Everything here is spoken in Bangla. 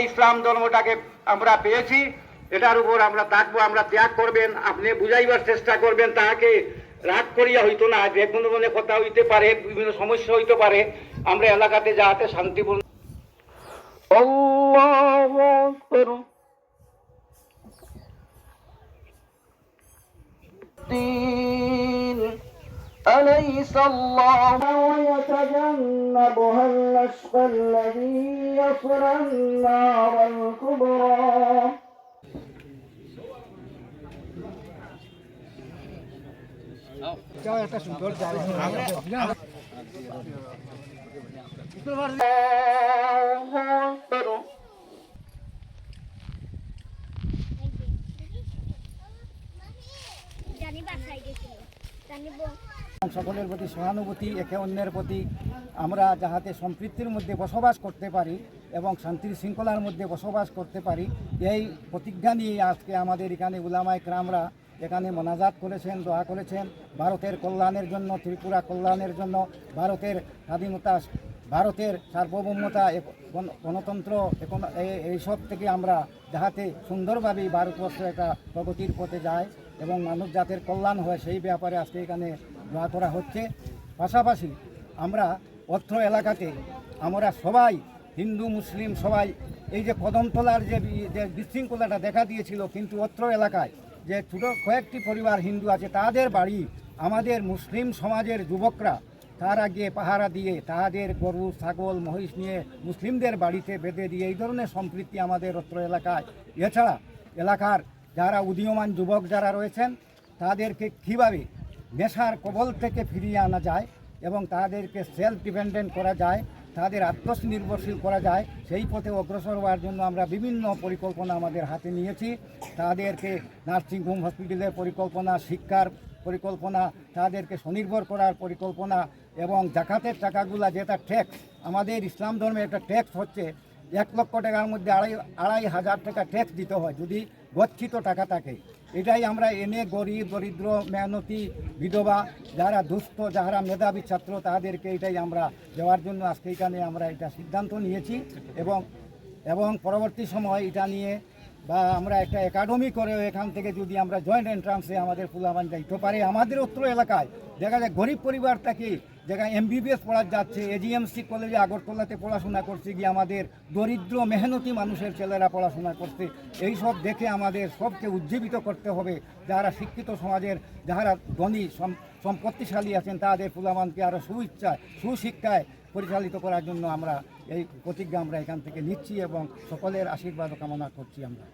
ইসলাম ধর্মটাকে আমরা পেয়েছি এটার উপর আমরা থাকবো আমরা ত্যাগ করবেন আপনি বুঝাইবার চেষ্টা করবেন তাহাকে রাগ করিয়া হইতো না যে কোনো মনে কথা হইতে পারে বিভিন্ন সমস্যা হইতে পারে আমরা এলাকাতে যাহাতে শান্তিপূর্ণ الله أكبر الدين أليس الله ويتجنبها الأشقى الذي يصلى النار الكبرى الله أكبر জানি বাসায় গেছিল জানি ব- সকলের প্রতি সহানুভূতি, একে অন্যের প্রতি আমরা যাহাতে সম্পৃক্তির মধ্যে বসবাস করতে পারি এবং শান্তির শৃঙ্খলার মধ্যে বসবাস করতে পারি, এই প্রতিজ্ঞা নিয়ে আজকে আমাদের এখানে উলামায় ক্রামরা এখানে মোনাজাত করেছেন, দোয়া করেছেন। ভারতের কল্যাণের জন্য, ত্রিপুরা কল্যাণের জন্য, ভারতের স্বাধীনতা, ভারতের সার্বভৌমতা গণতন্ত্র, এখন এই- এইসব থেকে আমরা যাহাতে সুন্দরভাবে ভারতবর্ষ একটা প্রগতির পথে যায়। এবং মানব জাতের কল্যাণ হয় সেই ব্যাপারে আজকে এখানে দোয়া করা হচ্ছে। পাশাপাশি আমরা অত্র এলাকাতে আমরা সবাই, হিন্দু, মুসলিম সবাই, এই যে কদমতলার যে বিশৃঙ্খলাটা দেখা দিয়েছিল, কিন্তু অত্র এলাকায় যে ছোটো কয়েকটি পরিবার হিন্দু আছে, তাদের বাড়ি আমাদের মুসলিম সমাজের যুবকরা তারা গিয়ে পাহারা দিয়ে তাদের গরু, ছাগল, মহিষ নিয়ে মুসলিমদের বাড়িতে বেঁধে দিয়ে এই ধরনের সম্পৃক্তি আমাদের অত্র এলাকায়। এছাড়া এলাকার যারা উদীয়মান যুবক যারা রয়েছেন, তাদেরকে কীভাবে নেশার কবল থেকে ফিরিয়ে আনা যায় এবং তাদেরকে সেলফ ডিপেন্ডেন্ট করা যায়, তাদের আত্মনির্ভরশীল করা যায়, সেই পথে অগ্রসর হওয়ার জন্য আমরা বিভিন্ন পরিকল্পনা আমাদের হাতে নিয়েছি। তাদেরকে নার্সিংহোম হসপিটালের পরিকল্পনা, শিক্ষার পরিকল্পনা, তাদেরকে স্বনির্ভর করার পরিকল্পনা এবং জাকাতের টাকাগুলা যেটা ট্যাক্স আমাদের ইসলাম ধর্মে একটা ট্যাক্স হচ্ছে এক লক্ষ টাকার মধ্যে আড়াই আড়াই হাজার টাকা ট্যাক্স দিতে হয়, যদি গচ্ছিত টাকা থাকে। এটাই আমরা এনে গরিব, দরিদ্র, মেহনতি বিধবা, যারা দুস্থ, যারা মেধাবী ছাত্র, তাদেরকে এটাই আমরা দেওয়ার জন্য আজকে এখানে আমরা এটা সিদ্ধান্ত নিয়েছি এবং এবং পরবর্তী সময় এটা নিয়ে বা আমরা একটা একাডেমি করে এখান থেকে যদি আমরা জয়েন্ট এন্ট্রান্সে আমাদের ফুলাবান যাইতে পারি আমাদের উত্তর এলাকায়। দেখা যায় গরিব পরিবারটা কি? জায়গায় এমবিবিএস পড়া যাচ্ছে এজিএমসি কলেজে আগরতলাতে পড়াশোনা করছে, গিয়ে আমাদের দরিদ্র, মেহনতি মানুষের ছেলেরা পড়াশোনা করছে। এই সব দেখে আমাদের সবকে উজ্জীবিত করতে হবে। যারা শিক্ষিত সমাজের, যারা ধনী সম্পত্তিশালী আছেন, তাদের ফুলামানকে আরও সুইচ্ছায়, সুশিক্ষায় পরিচালিত করার জন্য আমরা এই প্রতিজ্ঞা আমরা এখান থেকে নিচ্ছি এবং সকলের আশীর্বাদ কামনা করছি আমরা।